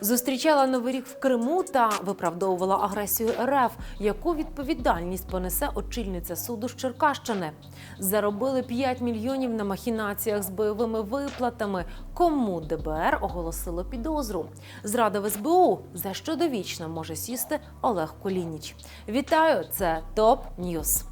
Зустрічала новий рік в Криму та виправдовувала агресію РФ. Яку відповідальність понесе очільниця суду з Черкащини? Заробили 5 мільйонів на махінаціях з бойовими виплатами. Кому ДБР оголосило підозру? Зрада в СБУ за що довічно може сісти Олег Колініч. Вітаю! Це ТОП Ньюс.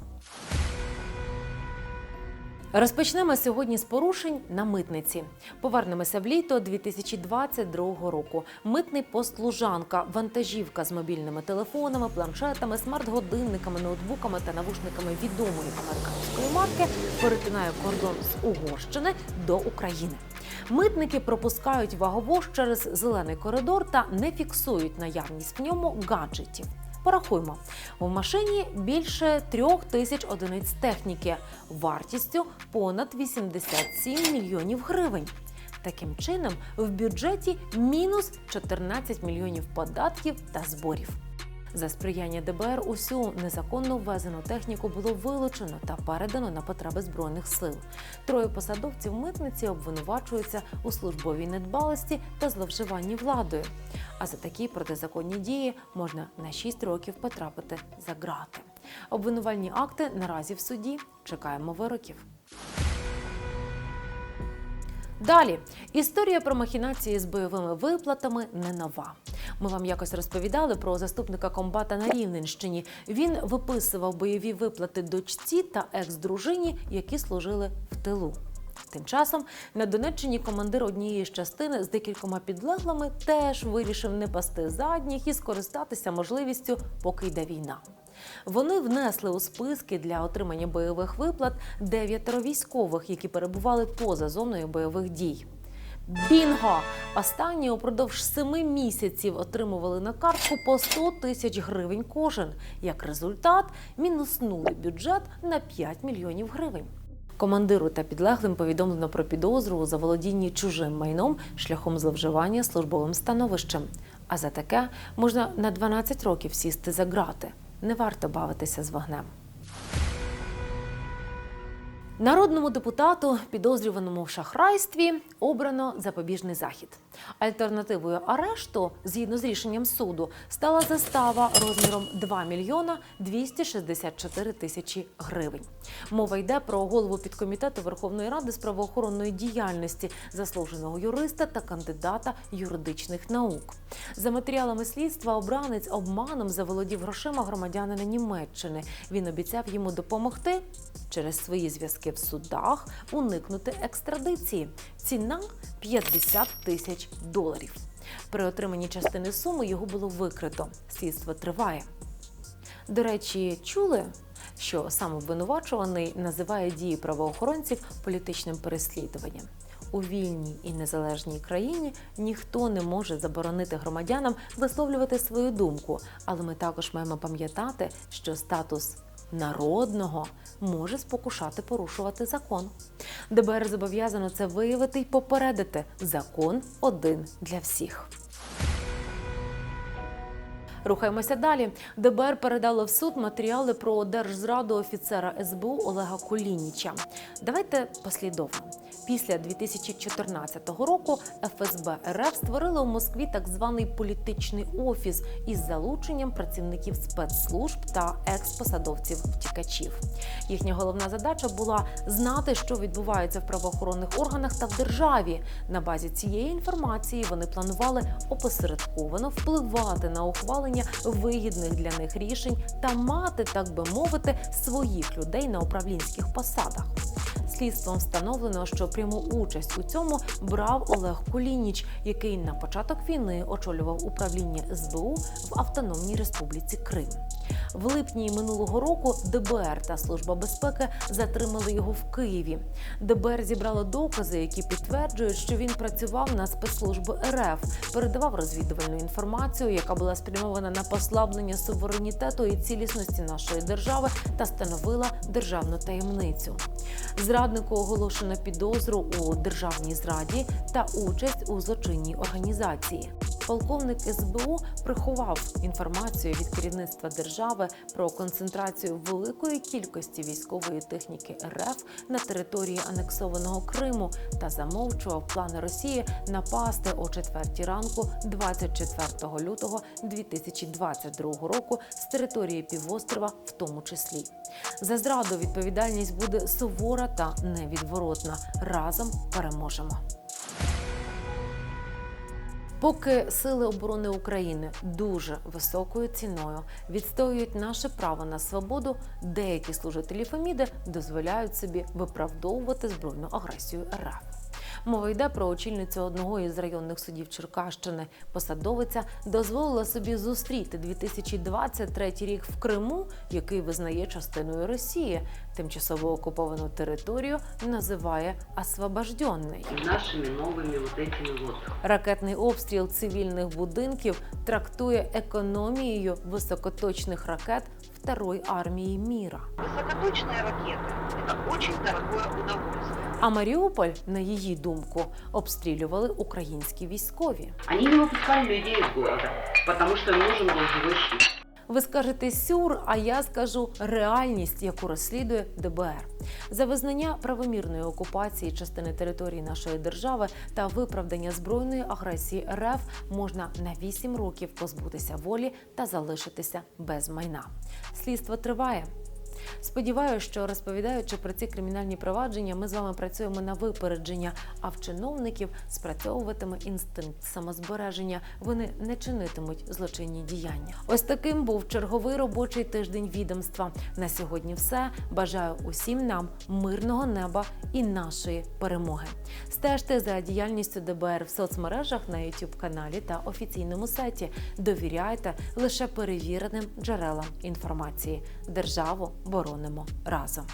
Розпочнемо сьогодні з порушень на митниці. Повернемося в літо 2022 року. Митний пост Лужанка, вантажівка з мобільними телефонами, планшетами, смарт-годинниками, ноутбуками та навушниками відомої американської марки перетинає кордон з Угорщини до України. Митники пропускають ваговоз через зелений коридор та не фіксують наявність в ньому гаджетів. Порахуймо, в машині більше трьох тисяч одиниць техніки вартістю понад 87 мільйонів гривень. Таким чином, в бюджеті мінус 14 мільйонів податків та зборів. За сприяння ДБР усю незаконно ввезену техніку було вилучено та передано на потреби збройних сил. Троє посадовців митниці обвинувачуються у службовій недбалості та зловживанні владою. А за такі протизаконні дії можна на 6 років потрапити за ґрати. Обвинувальні акти наразі в суді. Чекаємо вироків. Далі історія про махінації з бойовими виплатами не нова. Ми вам якось розповідали про заступника комбата на Рівненщині. Він виписував бойові виплати дочці та екс-дружині, які служили в тилу. Тим часом на Донеччині командир однієї з частин з декількома підлеглими теж вирішив не пасти задніх і скористатися можливістю, поки йде війна. Вони внесли у списки для отримання бойових виплат дев'ятеро військових, які перебували поза зоною бойових дій. Бінго! Останні упродовж семи місяців отримували на картку по 100 тисяч гривень кожен. Як результат, мінуснули бюджет на 5 мільйонів гривень. Командиру та підлеглим повідомлено про підозру у заволодінні чужим майном шляхом зловживання службовим становищем. А за таке можна на 12 років сісти за ґрати. Не варто бавитися з вогнем. Народному депутату, підозрюваному в шахрайстві, обрано запобіжний захід. Альтернативою арешту, згідно з рішенням суду, стала застава розміром 2 мільйона 264 тисячі гривень. Мова йде про голову підкомітету Верховної Ради з правоохоронної діяльності, заслуженого юриста та кандидата юридичних наук. За матеріалами слідства обранець обманом заволодів грошима громадянина Німеччини. Він обіцяв йому допомогти через свої зв'язки в судах уникнути екстрадиції. Ціна 50 тисяч доларів. При отриманні частини суми його було викрито. Слідство триває. До речі, чули, що сам обвинувачуваний називає дії правоохоронців політичним переслідуванням. У вільній і незалежній країні ніхто не може заборонити громадянам висловлювати свою думку, але ми також маємо пам'ятати, що статус народного може спокушати порушувати закон. ДБР зобов'язано це виявити й попередити. Закон один для всіх. Рухаємося далі. ДБР передало в суд матеріали про держзраду офіцера СБУ Олега Колініча. Давайте послідовно. Після 2014 року ФСБ РФ створила у Москві так званий політичний офіс із залученням працівників спецслужб та експосадовців втікачів. Їхня головна задача була знати, що відбувається в правоохоронних органах та в державі. На базі цієї інформації вони планували опосередковано впливати на ухвалення вигідних для них рішень та мати, так би мовити, своїх людей на управлінських посадах. Слідством встановлено, що пряму участь у цьому брав Олег Кулініч, який на початок війни очолював управління СБУ в Автономній Республіці Крим. В липні минулого року ДБР та Служба безпеки затримали його в Києві. ДБР зібрало докази, які підтверджують, що він працював на спецслужби РФ, передавав розвідувальну інформацію, яка була спрямована на послаблення суверенітету і цілісності нашої держави та становила державну таємницю. Зраднику оголошено підозру у державній зраді та участь у злочинній організації. Полковник СБУ приховав інформацію від керівництва держави про концентрацію великої кількості військової техніки РФ на території анексованого Криму та замовчував плани Росії напасти о 4 ранку 24 лютого 2022 року з території півострова, в тому числі. За зраду відповідальність буде сувора та невідворотна. Разом переможемо. Поки сили оборони України дуже високою ціною відстоюють наше право на свободу, деякі служителі Феміди дозволяють собі виправдовувати збройну агресію РФ. Мова йде про очільницю одного із районних судів Черкащини. Посадовиця дозволила собі зустріти 2023 рік в Криму, який визнає частиною Росії. Тимчасово окуповану територію називає освобожденний. нашими новыми вот этими вот Ракетний обстріл цивільних будинків трактує економією високоточних ракет Второї армії міра. Высокоточные ракеты – это очень дорогое удовольствие. А Маріуполь, на її думку, обстрілювали українські військові. Они не выпускали людей из города, потому что им нужен был живой щит. Ви скажете сюр, а я скажу реальність, яку розслідує ДБР. За визнання правомірної окупації частини території нашої держави та виправдання збройної агресії РФ можна на 8 років позбутися волі та залишитися без майна. Слідство триває. Сподіваюся, що розповідаючи про ці кримінальні провадження, ми з вами працюємо на випередження, а в чиновників спрацьовуватиме інстинкт самозбереження. Вони не чинитимуть злочинні діяння. Ось таким був черговий робочий тиждень відомства. На сьогодні все. Бажаю усім нам мирного неба і нашої перемоги. Стежте за діяльністю ДБР в соцмережах на youtube каналі та офіційному сайті. Довіряйте лише перевіреним джерелам інформації. Державу боронимо разом.